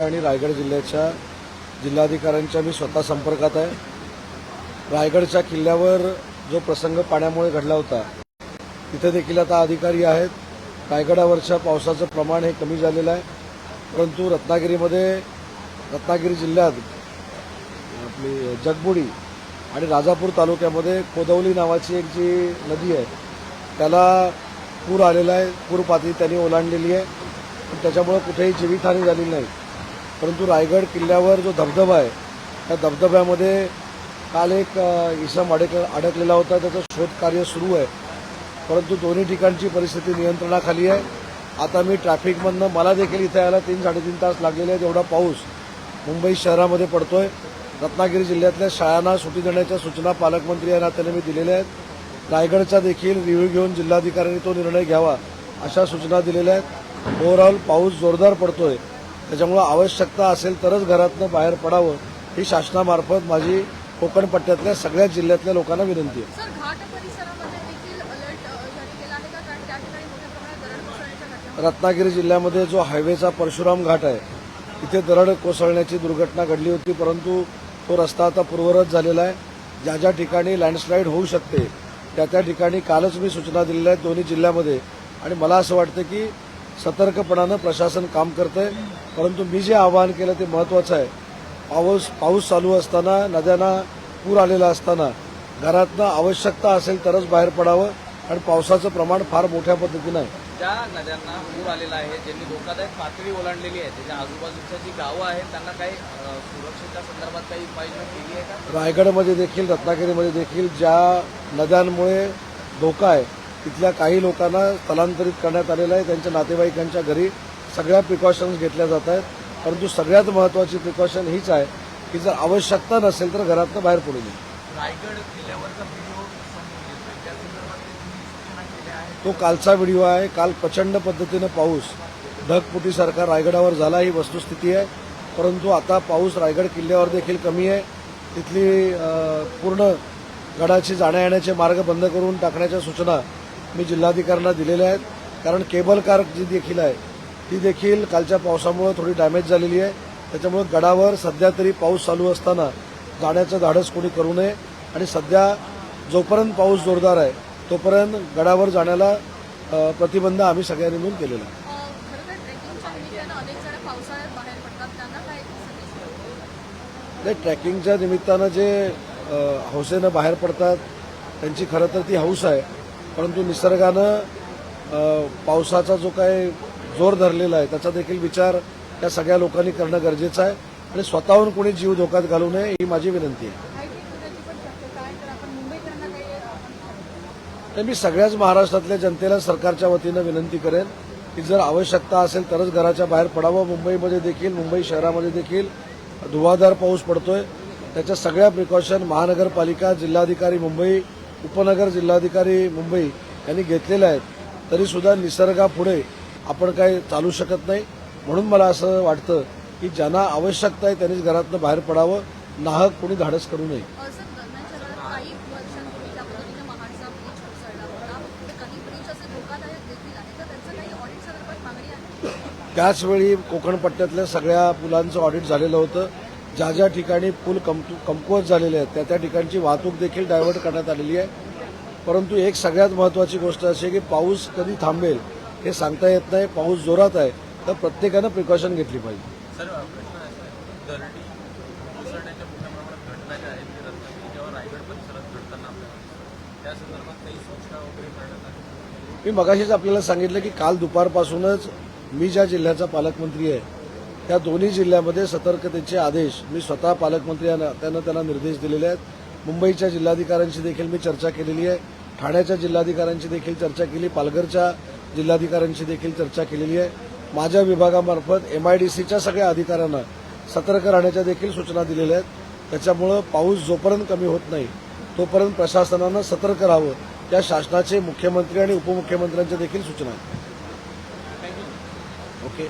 आणि रायगड जिल्ह्याच्या जिल्हाधिकाऱ्यांच्या मी स्वतः संपर्कात आहे. रायगडच्या किल्ल्यावर जो प्रसंग पाण्यामुळे घडला होता तिथे देखील आता अधिकारी आहेत. रायगडावरच्या पावसाचं प्रमाण हे कमी झालेलं आहे. परंतु रत्नागिरीमध्ये रत्नागिरी जिल्ह्यात आपली जगबुडी आणि राजापूर तालुक्यामध्ये कोदवली नावाची एक जी नदी आहे त्याला पूर आलेला आहे. पूर पातळी त्यांनी ओलांडलेली आहे. पण त्याच्यामुळं कुठेही जीवितहानी झालेली नाही. परंतु रायगड किल्ल्यावर जो धबधबा आहे त्या धबधब्यामध्ये काल एक इसम अडक अडकलेला होता. त्याचं शोधकार्य सुरू आहे. परंतु दोन्ही ठिकाणची परिस्थिती नियंत्रणाखाली आहे. आता मी ट्रॅफिकमधनं मला देखील इथे यायला तीन साडेतीन तास लागलेले आहेत. एवढा पाऊस मुंबई शहरामध्ये पडतोय. रत्नागिरी जिल्ह्यातल्या शाळांना सुटी देण्याच्या सूचना पालकमंत्री या नात्याने मी दिलेल्या आहेत. रायगडचा देखील रिव्ह्यू घेऊन जिल्हाधिकाऱ्यांनी तो निर्णय घ्यावा अशा सूचना दिलेल्या आहेत. ओव्हरऑल पाऊस जोरदार पडतोय. त्याच्यामुळं आवश्यकता असेल तरच घरातनं बाहेर पडावं ही शासनामार्फत माझी कोकण पट्ट्यातल्या सगळ्या जिल्ह्यातल्या लोकांना विनंती आहे. रत्नागिरी जिल्ह्यामध्ये जो हायवेचा परशुराम घाट आहे तिथे दरड कोसळण्याची दुर्घटना घडली होती परंतु तो रस्ता आता पूर्वरत झालेला आहे. ज्या ज्या ठिकाणी लँडस्लाईड होऊ शकते त्या त्या ठिकाणी कालच मी सूचना दिलेल्या आहेत दोन्ही जिल्ह्यामध्ये. आणि मला असं वाटतं की सतर्कपणानं प्रशासन काम करतंय. परंतु मी जे आवाहन केलं ते महत्त्वाचं आहे. पाऊस पाऊस चालू असताना नद्यांना पूर आलेला असताना घरातनं आवश्यकता असेल तरच बाहेर पडावं आणि पावसाचं प्रमाण फार मोठ्या पद्धतीनं आहे. ज्या नद्यांना पूर आलेला आहे ज्यांनी धोकादायक पातळी ओलांडलेली आहे त्याच्या आजूबाजूच्या जी गावं आहेत त्यांना काही सुरक्षेच्या संदर्भात काही उपाययोजना केली आहे का? रायगडमध्ये देखील रत्नागिरीमध्ये देखील ज्या नद्यांमुळे धोका आहे तिथल्या काही लोकांना स्थलांतरित करण्यात आलेलं आहे. त्यांच्या नातेवाईकांच्या घरी सगळ्या प्रिकॉशन्स घेतल्या जात आहेत. परंतु सगळ्यात महत्त्वाची प्रिकॉशन हीच आहे की जर आवश्यकता नसेल तर घरातनं बाहेर पडू नये. रायगड किल्ल्यावरचा व्हिडिओ तो कालचा व्हिडिओ आहे. काल प्रचंड पद्धतीनं पाऊस ढगफुटीसारखा रायगडावर झाला ही वस्तुस्थिती आहे. परंतु आता पाऊस रायगड किल्ल्यावर देखील कमी आहे. तिथली पूर्ण गडाची जाण्या येण्याचे मार्ग बंद करून टाकण्याच्या सूचना मी जिल्हाधिकाऱ्यांना दिलेल्या आहेत. कारण केबल कार जी देखील आहे ती देखील कालच्या पावसामुळे थोडी डॅमेज झालेली आहे. त्याच्यामुळे गडावर सध्या तरी पाऊस चालू असताना जाण्याचं धाडस कोणी करू नये. आणि सध्या जोपर्यंत पाऊस जोरदार आहे तोपर्यंत गडावर जाण्याला प्रतिबंध आम्ही सगळ्यांनी मिळून केलेला आहे. ट्रेकिंगच्या निमित्तानं नाही ट्रॅकिंगच्या जे हौसेनं बाहेर पडतात त्यांची खरं तर ती हौस आहे. परंतु निसर्गानं पावसाचा जो काय जोर धरलेला आहे त्याचा देखील विचार त्या सगळ्या लोकांनी करणं गरजेचं आहे आणि स्वतःहून कोणी जीव धोक्यात घालू नये ही माझी विनंती आहे. मी सगळ्याच महाराष्ट्रातल्या जनतेला सरकारच्या वतीनं विनंती करेन की जर आवश्यकता असेल तरच घराच्या बाहेर पडावं. मुंबईमध्ये देखील मुंबई शहरामध्ये देखील धुवाधार पाऊस पडतोय. त्याच्या सगळ्या प्रिकॉशन महानगरपालिका जिल्हाधिकारी मुंबई उपनगर जिल्हाधिकारी मुंबई यांनी घेतलेल्या आहेत. तरी सुद्धा निसर्गापुढे आपण काय चालू शकत नाही. म्हणून मला असं वाटतं की ज्यांना आवश्यकता आहे त्यांनीच घरातनं बाहेर पडावं. नाहक कोणी धाडस करू नये. काही काही काही आहे? त्याचवेळी कोकण पट्ट्यातल्या सगळ्या पुलांचं ऑडिट झालेलं होतं. ज्या ज्या ठिकाणी पूल कमकु कमकुवत झालेले आहेत त्या त्या ठिकाणची वाहतूक देखील डायव्हर्ट करण्यात आलेली आहे. परंतु एक सगळ्यात महत्त्वाची गोष्ट अशी आहे की पाऊस कधी थांबेल हे सांगता येत नाही पाऊस जोरात आहे तर प्रत्येकानं प्रिकॉशन घेतली पाहिजे. मी मगाशीच आपल्याला सांगितलं की काल दुपारपासूनच मी ज्या जिल्ह्याचा पालकमंत्री आहे त्या दोन्ही जिल्ह्यामध्ये सतर्कतेचे आदेश मी स्वतः पालकमंत्री या नात्यानं त्यांना निर्देश दिलेले आहेत. मुंबईच्या जिल्हाधिकाऱ्यांशी देखील मी चर्चा केलेली आहे. ठाण्याच्या जिल्हाधिकाऱ्यांशी देखील चर्चा केली. पालघरच्या जिल्हाधिकाऱ्यांशी देखील चर्चा केलेली आहे. माझ्या विभागामार्फत एमआयडीसीच्या सगळ्या अधिकाऱ्यांना सतर्क राहण्याच्या देखील सूचना दिलेल्या आहेत. त्याच्यामुळं पाऊस जोपर्यंत कमी होत नाही तोपर्यंत प्रशासनानं सतर्क राहावं. या शासनाचे मुख्यमंत्री आणि उपमुख्यमंत्र्यांच्या देखील सूचना आहेत. ओके